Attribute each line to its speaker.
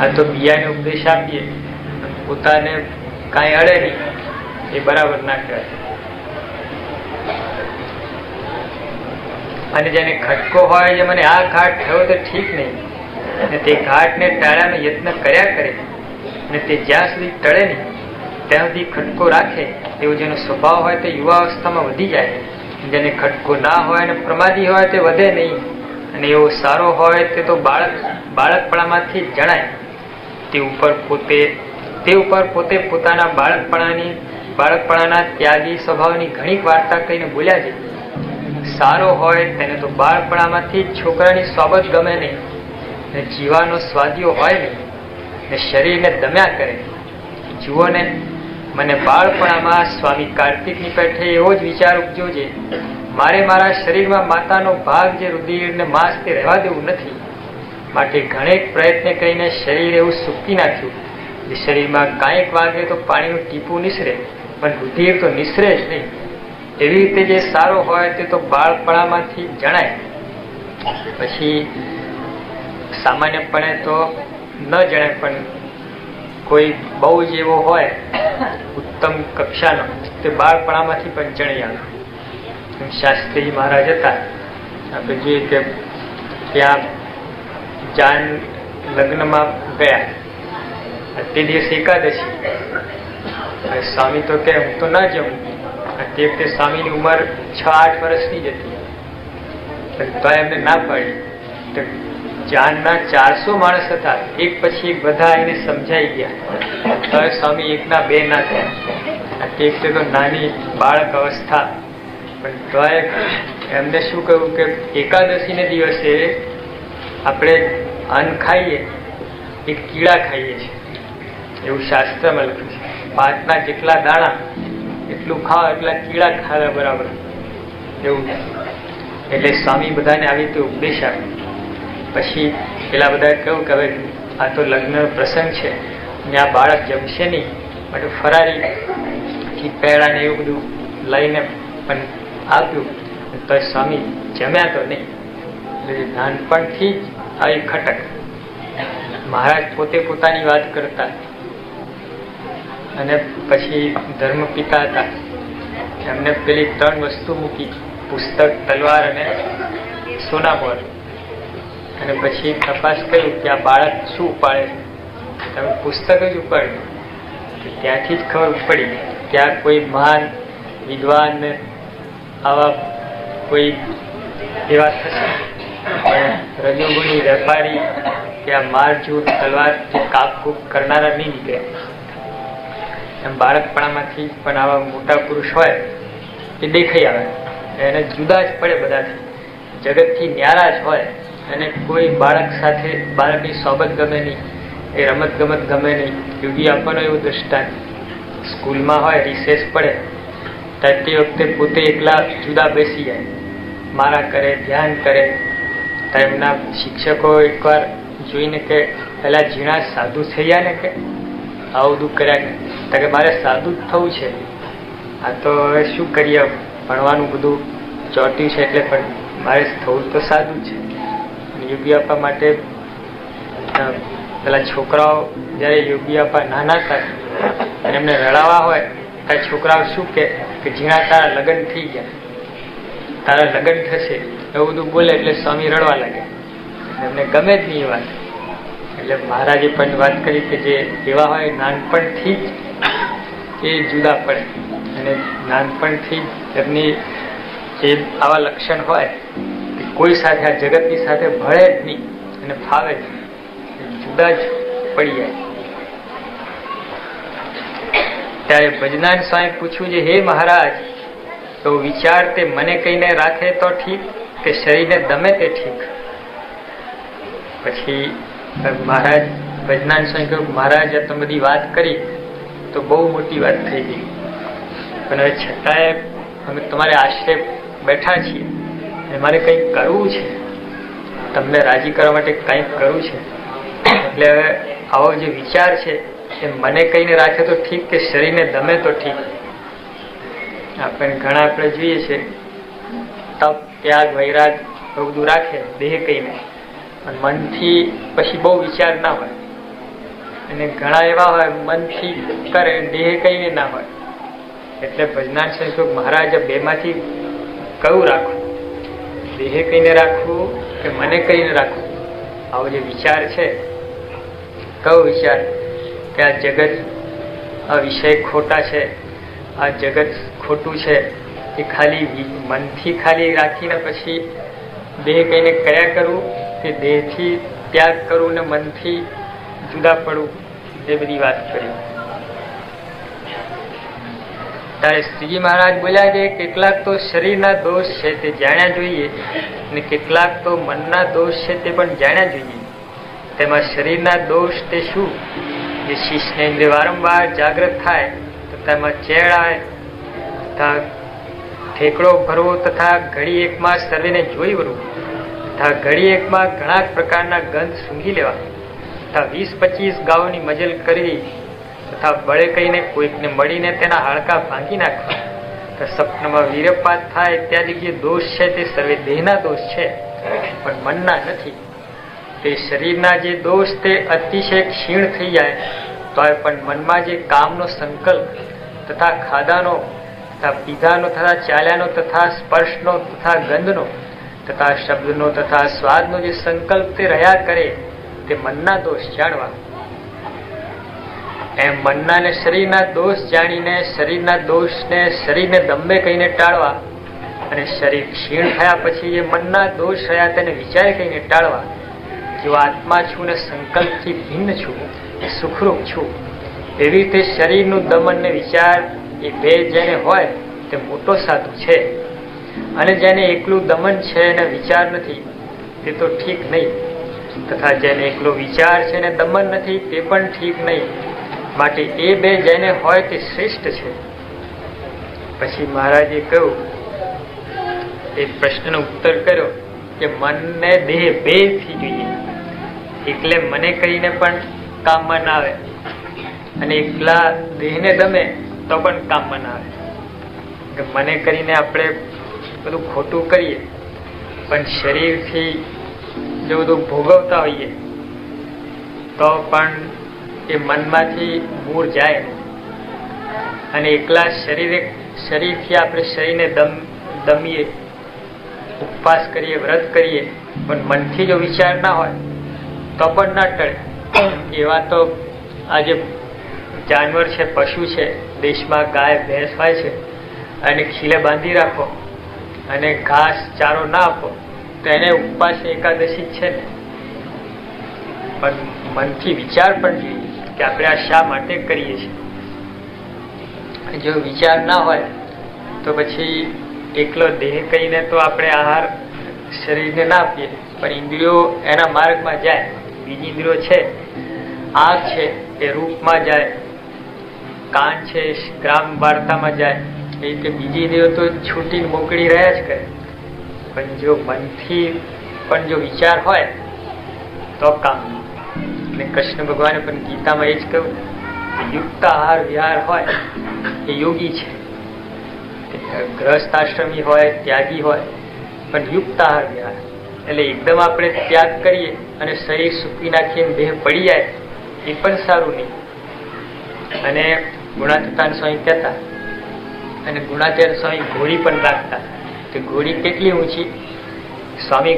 Speaker 1: આ તો બીજાને ઉપદેશ આપીએ. પોતાને કાંઈ અડે નહીં. એ બરાબર ના કહેવાય. અને જેને ખટકો હોય, જે મને આ ઘાટ થયો તો ઠીક નહીં. અને તે ઘાટને ટાળાનો યત્ન કર્યા કરે અને તે જ્યાં સુધી ટળે નહીં, ત્યાં સુધી ખટકો રાખે એવો જેનો સ્વભાવ હોય તે યુવા અવસ્થામાં વધી જાય. જેને ખટકો ના હોય અને પ્રમાદી હોય તે વધે નહીં. અને એવો સારો હોય તે તો બાળક, બાળકપણામાંથી જણાય. તે ઉપર પોતે, તે ઉપર પોતે પોતાના બાળકપણાની, બાળકપણાના ત્યાગી સ્વભાવની ઘણી વાર્તા કહીને બોલ્યા છે. સારો હોય તેને તો બાળપણામાંથી છોકરાની સ્વાગત ગમે નહીં. ને જીવાનો સ્વાદીઓ હોય નહીં. ને શરીરને દમ્યા કરે. જુઓ ને, મને બાળપણામાં સ્વામી કાર્તિકની પેઠે એવો જ વિચાર ઉપજો છે. મારે મારા શરીરમાં માતાનો ભાગ જે રુધિર ને માંસ તે રહેવા દેવું નથી. માટે ઘણેક પ્રયત્ન કરીને શરીર એવું સૂકી નાખ્યું. શરીરમાં કાંઈક વાગે તો પાણીનું ટીપું નિસરે, પણ રુધિર તો નિસરે જ નહીં. એવી રીતે જે સારો હોય તે તો બાળપણામાંથી જણાય. પછી સામાન્યપણે તો ન જણાય, પણ કોઈ બહુ જ એવો હોય, ઉત્તમ કક્ષાનો, તે બાળપણામાંથી પણ જણી આવે. શાસ્ત્રી મહારાજ હતા. આપણે જોઈએ કે ત્યાં જાન લગ્નમાં ગયા. તે દિવસ એકાદશી. સ્વામી તો કે, હું તો ના જમું તે વખતે સ્વામીની ઉંમર છ આઠ વર્ષની જ હતી. તો એમને ના પાડી. તો જાનના ચારસો માણસ હતા. એક પછી એક બધા એને સમજાઈ ગયા. તો સ્વામી એકના બે ના થયા. તે વખતે તો નાની બાળક અવસ્થા. પણ તો એમને શું કહ્યું કે, એકાદશીને દિવસે આપણે અન્ન ખાઈએ, એ કીડા ખાઈએ છીએ. એવું શાસ્ત્રમાં લખ્યું છે. ભાતના જેટલા દાણા, એટલું ખાવ એટલા કીડા ખાવા બરાબર. એવું એટલે સ્વામી બધાને આવી રીતે ઉપદેશ આપ્યો. પછી પેલા બધા કહ્યું કે હવે આ તો લગ્નનો પ્રસંગ છે ને આ બાળક જમશે નહીં, માટે ફરારી પેડા ને એવું બધું લઈને પણ આપ્યું તો સ્વામી જમ્યા તો નહીં. એટલે નાનપણથી જ આવી ખટક મહારાજ પોતે પોતાની વાત કરતા. અને પછી ધર્મ પિતા હતા. એમને પેલી ત્રણ વસ્તુ મૂકી. પુસ્તક, તલવાર અને સોનામોર અને પછી તપાસ કર્યું કે આ બાળક શું ઉપાડે. છે તમે પુસ્તક જ ઉપાડ્યું. ત્યાંથી જ ખબર પડી કે આ કોઈ મહાન વિદ્વાન આવા કોઈ એવા થશે રજોગુણી વેપારી કે આ મારજૂટ તલવાર જે કાપ કૂપ કરનારા નહીં નીકળે. એમ બાળકપણામાંથી પણ આવા મોટા પુરુષ હોય એ દેખાઈ આવે. એને જુદા જ પડે બધાથી. જગતથી ન્યારા જ હોય. અને કોઈ બાળક સાથે, બાળકની સોબત ગમે નહીં. એ રમત ગમત ગમે નહીં. યોગી આપવાનો એવું દ્રષ્ટાંત. સ્કૂલમાં હોય રિસેસ પડે ત્યારે તે વખતે પોતે એકલા જુદા બેસી જાય. મારા કરે, ધ્યાન કરે એમના શિક્ષકો એકવાર જોઈને કે પેલા ઝીણા સાધુ થઈ ગયા ને કે? આવું બધું કર્યા કે કે, મારે સાદું જ થવું છે. આ તો હવે શું કરીએ? ભણવાનું બધું ચોટ્યું છે એટલે પણ મારે થવું તો સાદું છે. યોગી આપવા માટે પેલા છોકરાઓ જ્યારે યોગી આપવા નાના હતા અને એમને રડાવા હોય, ત્યારે છોકરાઓ શું કે ઝીણા તારા લગ્ન થઈ ગયા. તારા લગ્ન થશે, એવું બધું બોલે એટલે સ્વામી રડવા લાગે. એમને ગમે જ નહીં વાત. એટલે મહારાજે પણ વાત કરી કે જે એવા હોય નાનપણથી જ એ જુદા પડે. અને નાનપણથી એમની જે આવા લક્ષણ હોય કોઈ સાથે આ જગતની સાથે ભળે જ નહીં અને ફાવે જ જુદા જ પડી જાય. ત્યારે ભજનાન સ્વામી પૂછ્યું છે હે મહારાજ તો વિચાર તે મને કહીને રાખે તો ઠીક કે શરીરને દમે તે ઠીક. પછી મહારાજ ભજનાન સ્વામી મહારાજ, આ બધી વાત કરી, તો બહુ મોટી વાત થઈ ગઈ. પણ હવે છતાંય અમે તમારે આશરે બેઠા છીએ. અને મારે કંઈક કરવું છે. તમને રાજી કરવા માટે કંઈક કરવું છે. એટલે હવે આવો જે વિચાર છે, એ મને કહીને રાખે તો ઠીક, કે શરીરને દમે તો ઠીક. આપણે ઘણા આપણે જોઈએ છે, તપ, ત્યાગ, વૈરાગ બધું રાખે, દેહ કહીને. પણ મનથી પછી બહુ વિચાર ના હોય. અને ઘણા એવા હોય, મનથી કરે, દેહ કહીને ના હોય. એટલે ભજનાથ સંસ્કૃત મહારાજ બેમાંથી કયું રાખવું દેહ કહીને રાખવું કે મને કહીને રાખવું આવો જે વિચાર છે, કયો વિચાર? કે આ જગત આ વિષય ખોટા છે. આ જગત ખોટું છે એ ખાલી મનથી ખાલી રાખીને પછી દેહ કહીને કયા કરવું કે દેહથી ત્યાગ કરવું ને મનથી જુદા પડવું એ બધી વાત કરી. ત્યારે શ્રીજી મહારાજ બોલ્યા કે કેટલાક તો શરીરના દોષ છે તે જાણ્યા જોઈએ અને કેટલાક તો મનના દોષ છે તે પણ જાણ્યા જોઈએ. તેમાં શરીરના દોષ તે શું? જે ઇન્દ્રિય વારંવાર જાગૃત થાય તો તેમાં ચેડ ઠેકડો ભરવો તથા ઘડી એકમાં સર્વેને જોઈ વળવું. તથા ઘડી એકમાં ઘણા પ્રકારના ગંધ સૂંઘી લેવા. તથા વીસ પચીસ ગાઉની મજલ કરવી તથા બળે કહીને કોઈકને મળીને તેના હાડકા ભાંગી નાખવા. સપનામાં વીરપાત થાય ઇત્યાદિ જે દોષ છે તે સર્વે દેહના દોષ છે. પણ મનના નથી. તે શરીરના જે દોષ તે અતિશય ક્ષીણ થઈ જાય. તો પણ મનમાં જે કામનો સંકલ્પ તથા ખાધાનો તથા પીધાનો, તથા ચાલ્યાનો, તથા સ્પર્શનો, તથા ગંધનો, તથા શબ્દનો, તથા સ્વાદનો જે સંકલ્પ તે રહ્યા કરે તે મનના દોષ જાણવા. એમ મનના ને શરીરના દોષ જાણીને, શરીરના દોષને શરીરને દંભે કહીને ટાળવા અને શરીર ક્ષીણ થયા પછી જે મનના દોષ રહ્યા તેને વિચાર કહીને ટાળવા. જો આત્મા છું ને સંકલ્પથી ભિન્ન છું, સુખરૂપ છું એવી રીતે શરીરનું દમન ને વિચાર એ બે જેને હોય તે મોટો સાધુ છે. અને જેને એકલું દમન છે અને વિચાર નથી, તે તો ઠીક નહીં. તથા જેને એકલો વિચાર છે ને દમન નથી, તે પણ ઠીક નહીં. માટે એ બે જેને હોય તે શ્રેષ્ઠ છે. પછી મહારાજે કહ્યું, એ પ્રશ્નનો ઉત્તર કર્યો કે મનને દેહ બેથી જોઈએ. એટલે મને કહીને પણ કામમાં આવે. અને એકલા દેહને દમે તો પણ કામમાં ના આવે કે મને કરીને આપણે બધું ખોટું કરીએ, પણ શરીરથી જો બધું ભોગવતા હોઈએ, તો પણ એ મનમાંથી મૂળ જાય. અને એકલા શરીરે, શરીરથી આપણે શરીરને દમ, દમીએ, ઉપવાસ કરીએ, વ્રત કરીએ, પણ મનથી જો વિચાર ના હોય, તો પણ ના ટળે. એવા તો આજે જાનવર છે, પશુ છે, દેશમાં ગાય, ભેંસ હોય છે, અને ખીલે બાંધી રાખો અને ઘાસ ચારો ના આપો, તો એને ઉપવાસ એકાદશી છે ને. પણ મનથી વિચાર પણ જોઈએ કે આપણે આ શા માટે કરીએ છીએ. જો વિચાર ના હોય, તો પછી એકલો દેહ કહીને તો આપણે આહાર શરીરને ના આપીએ. પણ ઇન્દ્રિયો એના માર્ગમાં જાય, બીજી ઇન્દ્રિયો છે, આંખ છે, એ રૂપમાં જાય કાન છે ગ્રામ વાર્તામાં જાય. એ રીતે બીજી દેવ તો છૂટી મોકળી રહ્યા જ કરે. પણ જો મનથી પણ જો વિચાર હોય, તો કામ અને કૃષ્ણ ભગવાને પણ ગીતામાં એ જ કહ્યું કે યુક્ત આહાર વિહાર હોય, એ યોગી છે. ગ્રસ્ત આશ્રમી હોય, ત્યાગી હોય, પણ યુક્ત આહાર વિહાર. એટલે એકદમ આપણે ત્યાગ કરીએ અને શરીર સૂકી નાખીને દેહ પડી જાય, એ પણ સારું નહીં. અને ગુણાતીતાન સ્વામી કહેતા. અને ગુણાચાર્ય સ્વામી ઘોડી પણ રાખતા. કે ઘોડી કેટલી ઊંચી? સ્વામી